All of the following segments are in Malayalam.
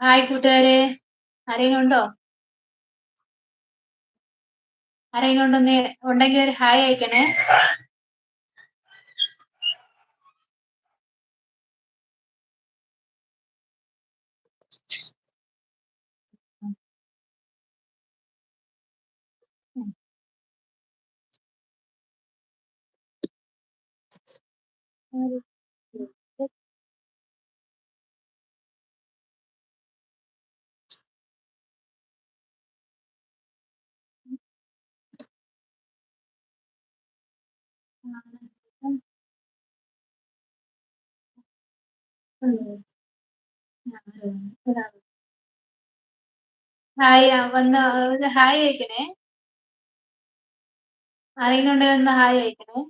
ഹായ് കൂട്ടുകാരെ. ആരെങ്കിലും ഉണ്ടോ? ആരെങ്കിലും ഉണ്ടെന്ന് ഉണ്ടെങ്കിൽ ഒരു ഹായ് അയക്കണേ. ഹായ് വന്ന് ഹായ് അയക്കണേ. ആരെങ്കിലും ഒന്ന് ഹായ് അയക്കണേ.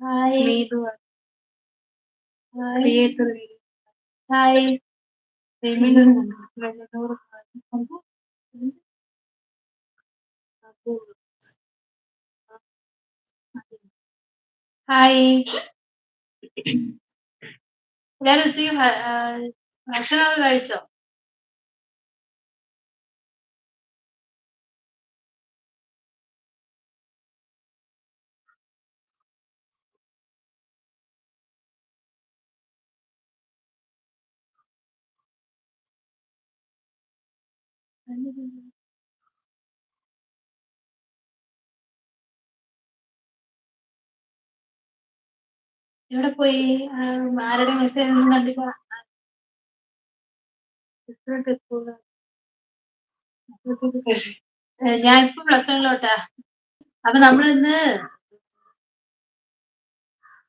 ഹായ് ഹായ് ഹായ് എല്ലാരും ഉച്ചയ്ക്ക് ഭ- ആ, ഭക്ഷണമൊക്കെ കഴിച്ചോ എവിടെ പോയി? ആരുടെ മെസ്സേജ് ഒന്നും കണ്ടില്ല. ഞാൻ ഇപ്പൊ പ്ലസ് വണ്ണിലോട്ടാ അപ്പൊ നമ്മൾ ഇന്ന്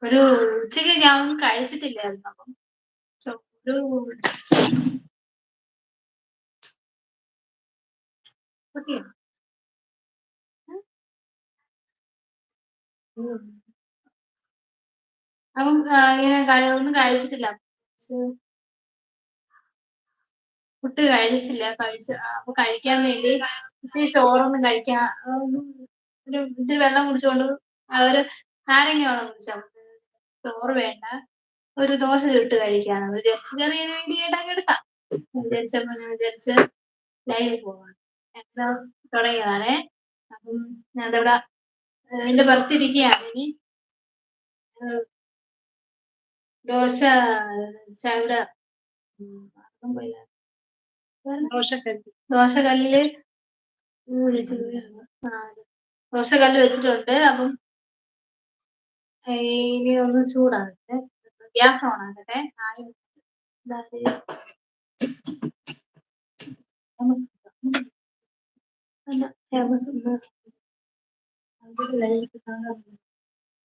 ഒരു ഉച്ചയ്ക്ക് ഞാൻ ഒന്നും കഴിച്ചിട്ടില്ലായിരുന്നു. അപ്പം ഒരു കുട്ടിയാണ് അപ്പം ഇങ്ങനെ ഒന്നും കഴിച്ചിട്ടില്ല. ഫുഡ് കഴിച്ചില്ല. കഴിച്ച് അപ്പൊ കഴിക്കാൻ വേണ്ടി ഇച്ചിരി ചോറൊന്നും കഴിക്കാൻ ഒരു ഇത്തിരി വെള്ളം കുടിച്ചോണ്ട് ഒരു നാരങ്ങ വെള്ളം കുടിച്ചാൽ ചോറ് വേണ്ട. ഒരു ദോശ ചുട്ട് കഴിക്കാന്ന് വിചാരിച്ച്. ചെറിയ വേണ്ടി അങ്ങ് എടുക്കാം. വിചാരിച്ചപ്പോ ഞാൻ വിചാരിച്ച് ലൈവ് പോവാം എന്താ തുടങ്ങിയതാണേ. അപ്പം ഞാൻ ഇവിടെ എന്റെ പുറത്തിരിക്കുകയാണ് ഇനി. ദോശ ചവിട ദോശക്കല്ല്. ദോശക്കല്ലിൽ ദോശക്കല്ല് വെച്ചിട്ടുണ്ട്. അപ്പം ഇനി ഒന്ന് ചൂടാകട്ടെ. ഗ്യാസ് ഓൺ ആകട്ടെ ആയി ഇതാക്കി.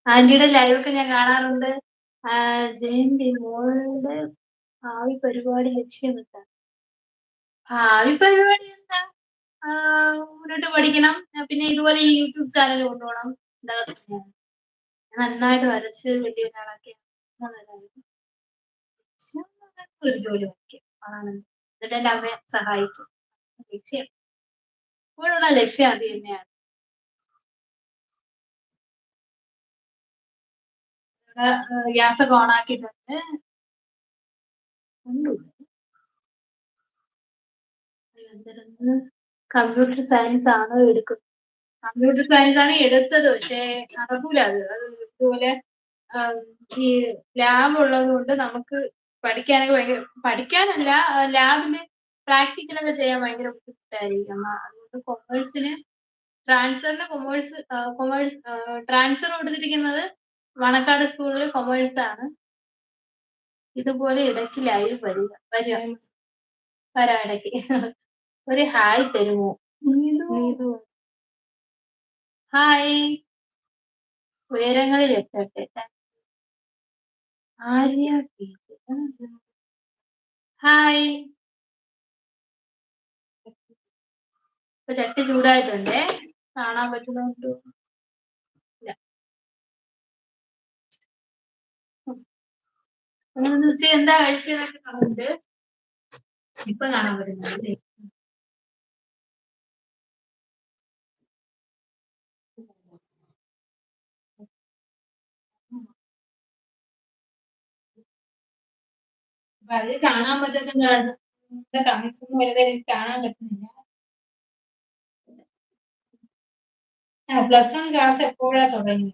ആന്റിയുടെ ലൈവ് ഒക്കെ ഞാൻ കാണാറുണ്ട്. ജയന്തി മോളുടെ ഭാവി പരിപാടി ലക്ഷ്യമിട്ട ഭാവി പരിപാടി എന്താ? മുന്നോട്ട് പഠിക്കണം. പിന്നെ ഇതുപോലെ യൂട്യൂബ് ചാനൽ കൊണ്ടുപോകണം. എന്താ നന്നായിട്ട് വരച്ച് വലിയ ഒരാളൊക്കെ ഒരു ജോലി നോക്കിയാണ് എന്നിട്ട് എന്റെ അമ്മയെ സഹായിക്കും. ലക്ഷ്യം. ഇപ്പോഴുള്ള ലക്ഷ്യം അത് തന്നെയാണ്. ഗ്യാസ് ഒക്കെ ഓൺ ആക്കിയിട്ടുണ്ട്. കമ്പ്യൂട്ടർ സയൻസ് ആണ് എടുക്കുന്നത്? കമ്പ്യൂട്ടർ സയൻസ് ആണ് എടുത്തത്. പക്ഷേ നടക്കൂല അത്. അത് ഇതുപോലെ ഈ ലാബ് ഉള്ളത് കൊണ്ട് നമുക്ക് പഠിക്കാനൊക്കെ ഭയങ്കര പഠിക്കാനല്ല ലാബിൽ പ്രാക്ടിക്കൽ ഒക്കെ ചെയ്യാൻ ഭയങ്കര ബുദ്ധിമുട്ടായിരിക്കും. കൊമേഴ്സിന് ട്രാൻസ്ഫറിന് കൊമേഴ്സ് കൊമേഴ്സ് ട്രാൻസ്ഫർ കൊടുത്തിരിക്കുന്നത് വണക്കാട് സ്കൂളിൽ കൊമേഴ്സ് ആണ്. ഇതുപോലെ ഇടയ്ക്ക് ലൈവ് വരിക വരിക. വരാ ഇടയ്ക്ക്. ഒരു ഹായ് തരുമോ? ഹായ് ഉയരങ്ങളിൽ എത്തട്ടെ. ആര്യ. ഹായ് ഇപ്പൊ ചട്ടി ചൂടായിട്ടുണ്ട്. കാണാൻ പറ്റുന്നുണ്ട് ഉച്ച എന്താ കഴിച്ചതൊക്കെ കമന്റ് ഇപ്പൊ കാണാൻ പറ്റുന്നുണ്ട് അത് കാണാൻ ഒന്നും കാണാൻ പറ്റുന്നില്ല. പ്ലസ് വൺ ക്ലാസ് എപ്പോഴാ തുടങ്ങി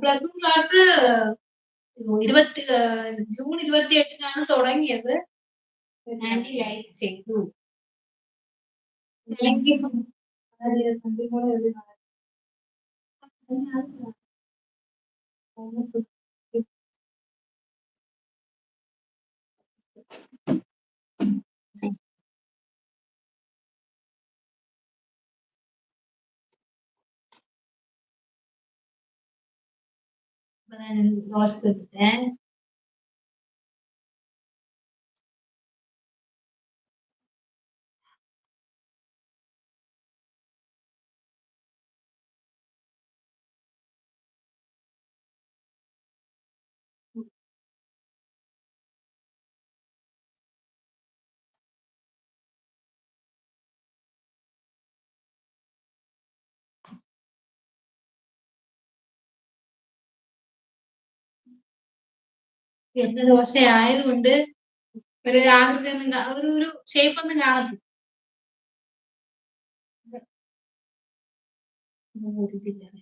പ്ലസ് വൺ ക്ലാസ് ഇരുപത്തി ജൂൺ ഇരുപത്തി എട്ടിനാണ് തുടങ്ങിയത് ആന്റി ലൈക്ക് ചെയ്തു thank you and lost to them. പിന്നെ ദോശ ആയതുകൊണ്ട് ഒരു ആകൃതി ഒന്നും ഒരു ഒരു ഷേപ്പ് ഒന്നും കാണത്തില്ല. ഒരു.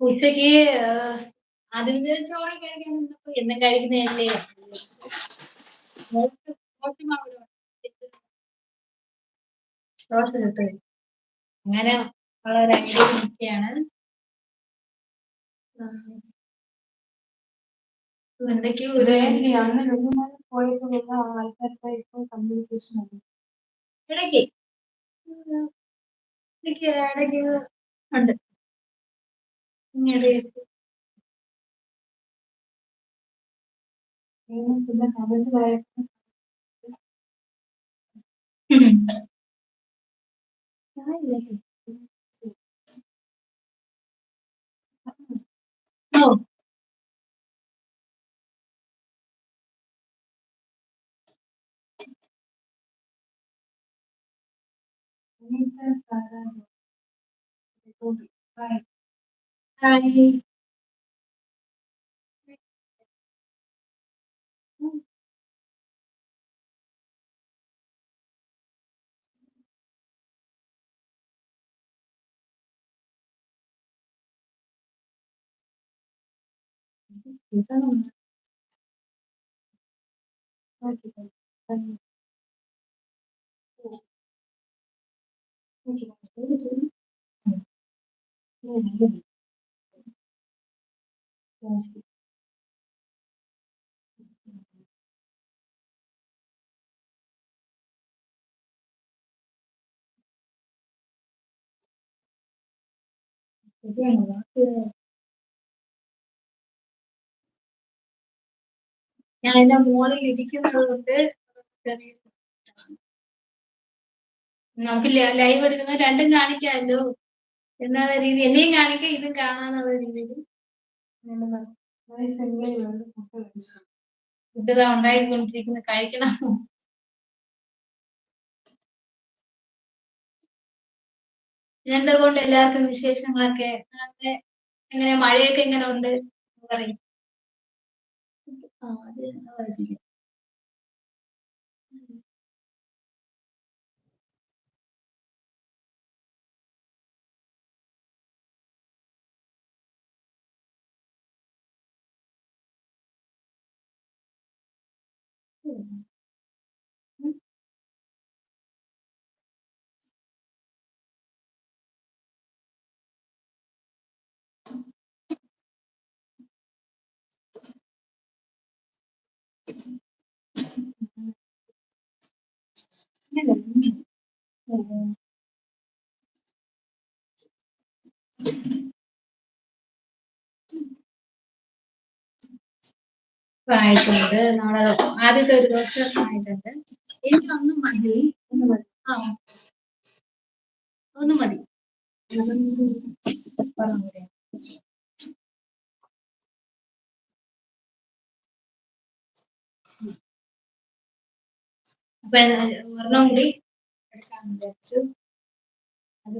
ഉച്ചയ്ക്ക് അതിന് ചോറ് കഴിക്കാൻ എന്നും കഴിക്കുന്നതല്ലേ? അങ്ങനെ വളരെ ഐഡിയ നിൽക്കുകയാണ്. എന്തൊക്കെയോ അങ്ങനെ പോയിട്ടുള്ള ആൾക്കാരുടെ ഇപ്പോൾ കമ്മ്യൂണിക്കേഷൻ ആണ് ഇടയ്ക്ക്. ഇടയ്ക്ക് ഇടയ്ക്ക് ഉണ്ട്. ഇങ്ങനെ No. 你知道？那个，那个，嗯，那，了，是 ഞാൻ എന്റെ മോളിൽ ഇരിക്കുന്നത് കൊണ്ട് നമുക്ക് ലൈവ് എടുക്കുന്ന രണ്ടും കാണിക്കാമല്ലോ എന്നുള്ള രീതി എന്നെയും കാണിക്കാം ഇതും കാണാന്നുള്ള രീതിയിൽ. ഫുഡ് ഉണ്ടായിക്കൊണ്ടിരിക്കുന്നു കഴിക്കണം. എന്തുകൊണ്ട് എല്ലാവർക്കും വിശേഷങ്ങളൊക്കെ? എങ്ങനെ മഴയൊക്കെ എങ്ങനെ ഉണ്ട് എന്ന് പറയും ആ അത് അത് ശരി. ആയിട്ടുണ്ട്. നാളെ ആദ്യത്തെ ഒരു ദിവസം ആയിട്ടുണ്ട്. എനിക്ക് ഒന്നും മതി. ഒന്ന് മതി. ആ. ഒന്ന് മതി. അപ്പൊ ഒരെണ്ണം കൂടി വിചാരിച്ചു. അത്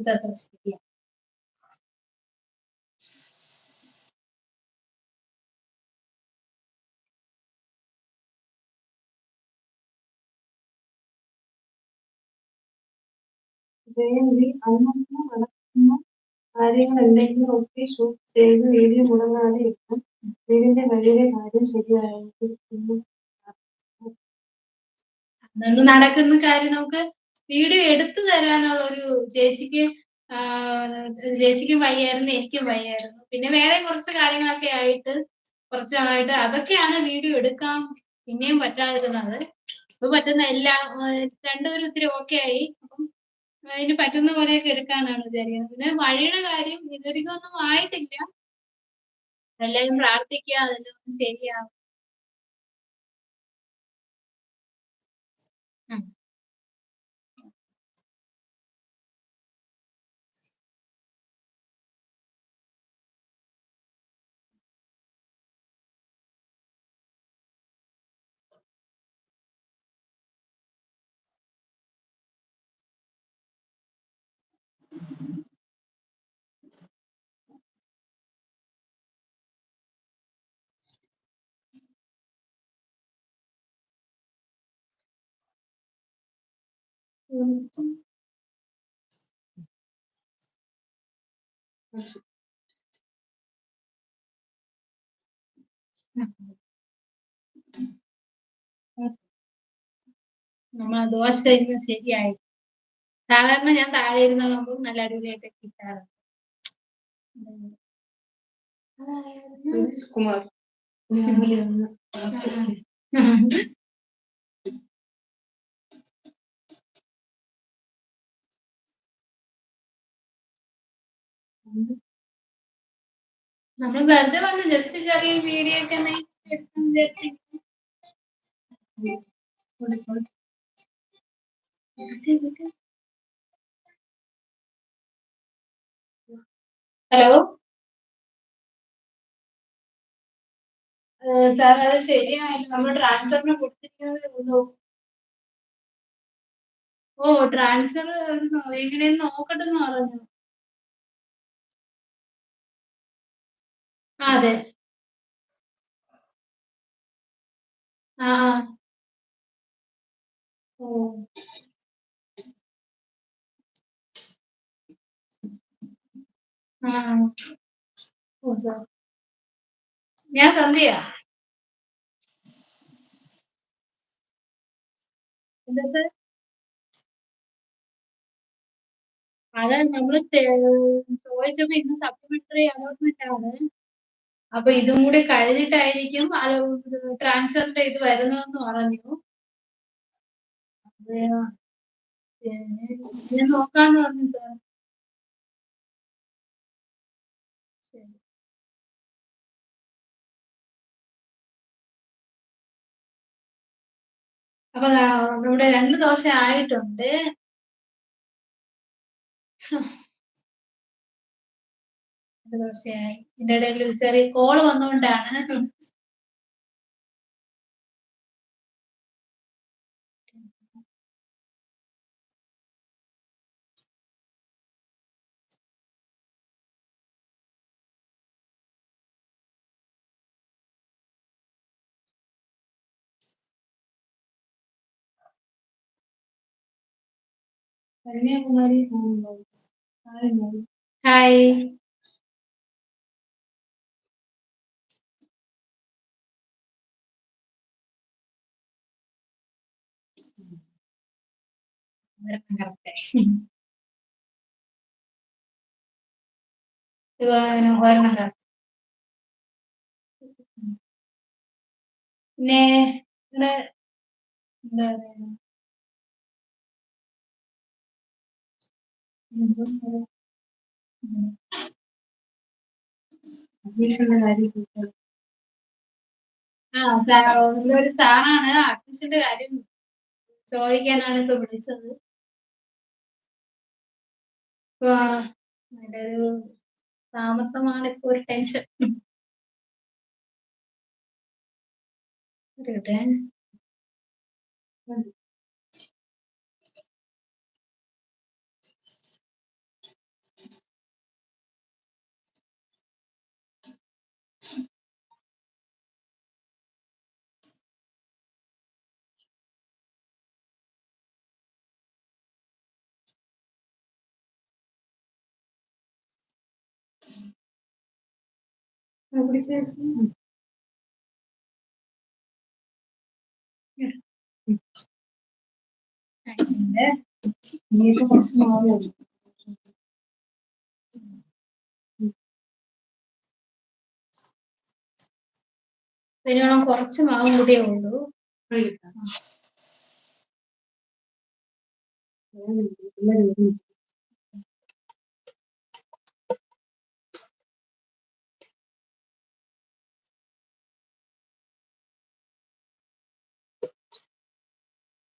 നടക്കുന്ന കാര്യങ്ങൾ എന്തെങ്കിലും ഒക്കെ ഷൂട്ട് ചെയ്ത് വീഡിയോ മുടങ്ങാതെ ഇരിക്കും വീടിന്റെ വഴിയിലെ കാര്യം ശരിയായെങ്കിൽ പിന്നെ അന്ന് നടക്കുന്ന കാര്യം നമുക്ക് വീഡിയോ എടുത്തു തരാനുള്ള ഒരു ചേച്ചിക്ക് ചേച്ചിക്കും വയ്യായിരുന്നു എനിക്കും വയ്യായിരുന്നു. പിന്നെ വേറെ കുറച്ച് കാര്യങ്ങളൊക്കെ ആയിട്ട് കുറച്ച് നാളായിട്ട് അതൊക്കെയാണ് വീഡിയോ എടുക്കാൻ പിന്നെയും പറ്റാതിരുന്നത്. ഇപ്പൊ പറ്റുന്ന എല്ലാ രണ്ടുപേരും ഇത്തിരി ഓക്കെ ആയി. അപ്പം അതിന് പറ്റുന്ന പോലെയൊക്കെ എടുക്കാനാണ് വിചാരിക്കുന്നത്. പിന്നെ വഴിയുടെ കാര്യം ഇതുവരെയൊന്നും ആയിട്ടില്ല. എല്ലാവരും പ്രാർത്ഥിക്കുക അതെല്ലാം ശരിയാവും. നമ്മളെ ദോശ ഇന്ന് ശരിയായി സാധാരണ ഞാൻ താഴെ ഇരുന്നാകുമ്പോൾ നല്ല അടിപൊളിയായിട്ട് കിട്ടാറുണ്ട് അതായിരുന്നു. സുരേഷ് കുമാർ നമ്മൾ വെറുതെ വന്ന് ജസ്റ്റ് ചെറിയ വീഡിയോ ഒക്കെ. ഹലോ? സാർ അത് ശരിയായില്ല. നമ്മൾ ട്രാൻസ്ഫറിന് കൊടുത്തിരിക്കുന്നത് ഓ ട്രാൻസ്ഫർ എങ്ങനെയെന്ന് നോക്കട്ടെ എന്ന് പറഞ്ഞു. അതെ. ആ ആ. ഓ. ആ. ഓ സാർ ഞാൻ സന്ധ്യ. എന്നിട്ട്? അത് നമ്മൾ തെ- ചോദിച്ചപ്പോ ഇന്ന് സപ്ലിമെന്ററി അലോട്ട്മെന്റ് ആണ്. അപ്പൊ ഇതും കൂടി കഴിഞ്ഞിട്ടായിരിക്കും ട്രാൻസ്ഫറിന്റെ ഇത് വരുന്നതെന്ന് പറഞ്ഞു. നോക്കാന്ന് പറഞ്ഞു സാർ. അപ്പൊ ഇവിടെ രണ്ട് ദോശ ആയിട്ടുണ്ട്. ദോശയായി ഇതിന്റെ ഇടയിൽ ഒരു ചെറിയ കോൾ വന്നുകൊണ്ടാണ് കന്യാകുമാരി ഹായ് ഒരെണ്ണം. പിന്നെ ഇവിടെ എന്താ പറയാ എന്തോ സാറേ. ഉം. അഡ്മിഷന്റെ കാര്യം ചോദിച്ചാൽ ആ സാ- ഒരു സാറാണ് അഡ്മിഷന്റെ കാര്യം ചോദിക്കാനാണ് ഇപ്പൊ വിളിച്ചത് താമസമാണ് ഇപ്പൊ ഒരു ടെൻഷൻ ഇരിക്കട്ടെ. ഇതിനോളം കുറച്ച് മാവും കൂടിയേ ഉള്ളൂ കഴിക്കാം.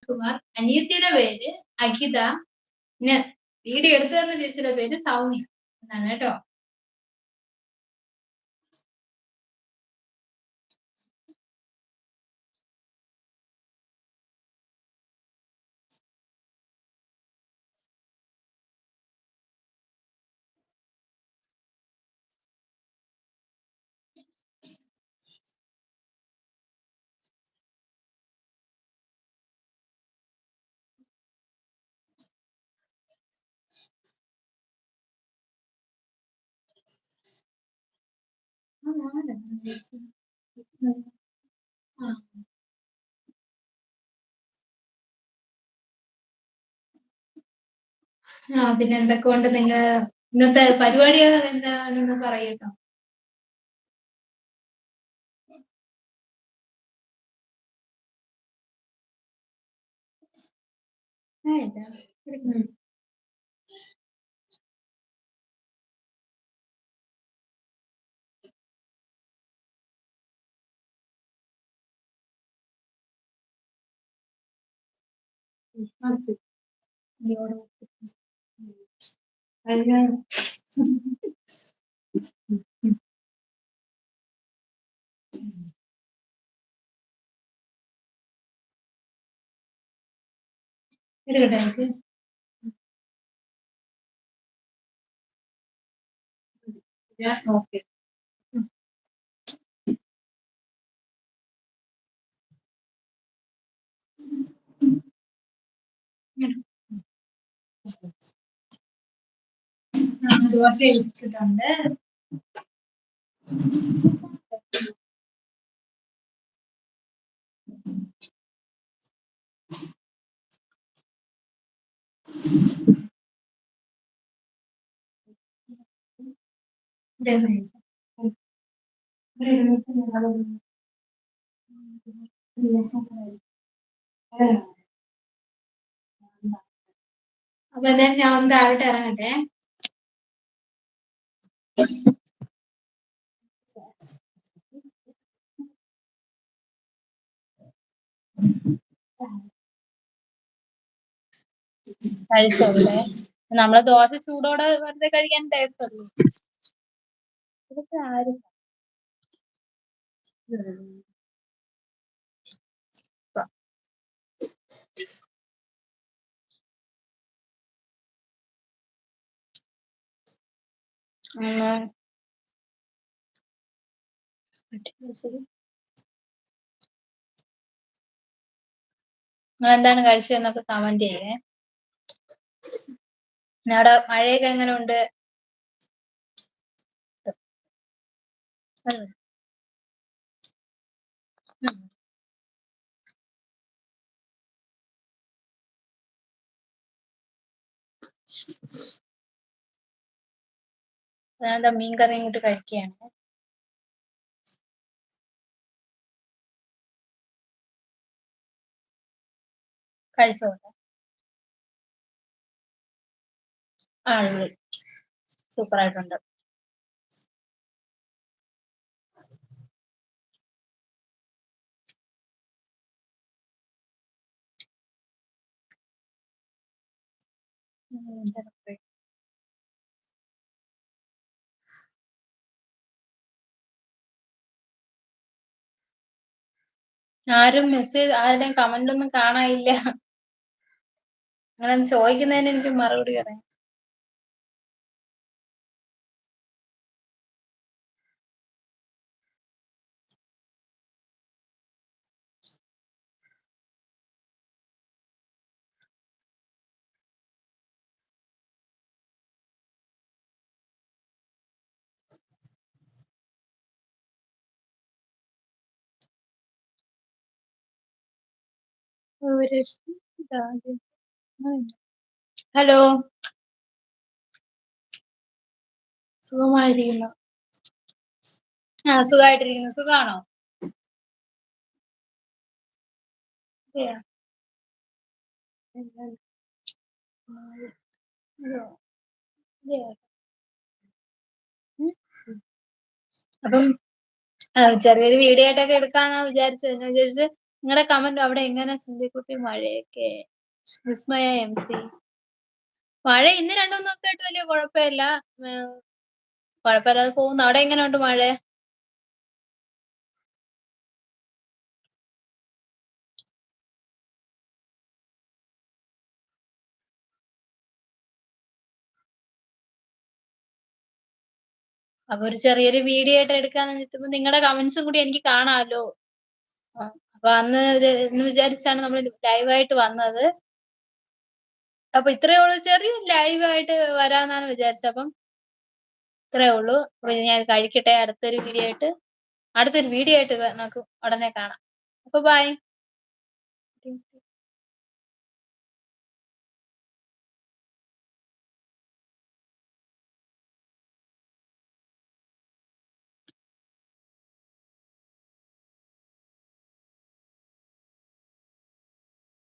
കുമാർ അനിയത്തിയുടെ പേര് അഖിത പിന്നെ വീഡിയോ എടുത്തു തന്ന ചേച്ചിയുടെ പേര് സൗമ്യ എന്നാണ് കേട്ടോ. ആ, പിന്നെ എന്തൊക്കെ നിങ്ങൾ ഇന്നത്തെ പരിപാടികൾ എന്താണെന്ന് പറയട്ടോ. ആ, ഇതാ. എടുക്കുന്നു. മനസ്സി ഇതിയോട് അതിന് എടുക്കട്ടെ ചേച്ചി ഞാൻ നോക്കി ആ, ദോശ ഇട്ടിട്ടുണ്ട് ഇവിടെ ഇരുന്ന് ഇവിടെ ഇരുന്നിട്ട് ഞങ്ങൾ ഒരു ദിവസം ഏഹ് അപ്പൊ എന്തായാലും ഞാൻ ഒന്ന് താഴോട്ട് ഇറങ്ങട്ടെ. കഴിച്ചോളേ നമ്മൾ ദോശ ചൂടോടെ വെറുതെ കഴിക്കാൻ ടേസ്റ്റ് അല്ലേ? ഇതൊക്കെ ആരും നിങ്ങൾ എന്താണ് കഴിച്ചതെന്നൊക്കെ കമന്റ് ചെയ്യേ. അവിടെ മഴയൊക്കെ എങ്ങനെ ഉണ്ട് ഞാൻ മീൻ കറി ഇങ്ങോട്ട് കഴിക്കുകയാണ് കഴിച്ചോട്ടെ ആ സൂപ്പർ ആയിട്ടുണ്ട് ഉം, ആരും മെസ്സേജ് ആരുടെയും കമന്റ് ഒന്നും കാണാനില്ല. അങ്ങനെ ചോദിക്കുന്നതിന് എനിക്ക് മറുപടി പറയാം. ഒരു ഹലോ സുഖമായിരിക്കുന്നു. ആ സുഖമായിട്ടിരിക്കുന്നു. സുഖാണോ. അപ്പം ചെറിയൊരു വീഡിയോ ആയിട്ടൊക്കെ എടുക്കാന്നാ വിചാരിച്ചത്. വിചാരിച്ച് നിങ്ങളുടെ കമന്റ് അവിടെ എങ്ങനെ സിന്ധിക്കുട്ടി മഴയൊക്കെ? വിസ്മയ എം സി മഴ ഇന്ന് രണ്ടു മൂന്ന് ദിവസമായിട്ട് വലിയ കുഴപ്പമില്ല. കുഴപ്പമില്ലാതെ പോകുന്നു. അവിടെ എങ്ങനെയുണ്ട് മഴ? അപ്പൊ ഒരു ചെറിയൊരു വീഡിയോ ആയിട്ട് എടുക്കാന്ന് വെച്ചപ്പോ നിങ്ങളുടെ കമന്റ്സും കൂടി എനിക്ക് കാണാമല്ലോ അപ്പൊ അന്ന് എന്ന് വിചാരിച്ചാണ് നമ്മൾ ലൈവായിട്ട് വന്നത്. അപ്പൊ ഇത്രയേ ഉള്ളൂ. ചെറിയ ലൈവായിട്ട് വരാന്നാണ് വിചാരിച്ചത്. അപ്പം ഇത്രയേ ഉള്ളൂ. അപ്പൊ ഞാൻ കഴിക്കട്ടെ അടുത്തൊരു വീഡിയോ ആയിട്ട്. അടുത്തൊരു വീഡിയോ ആയിട്ട് നമുക്ക് ഉടനെ കാണാം. അപ്പൊ ബൈ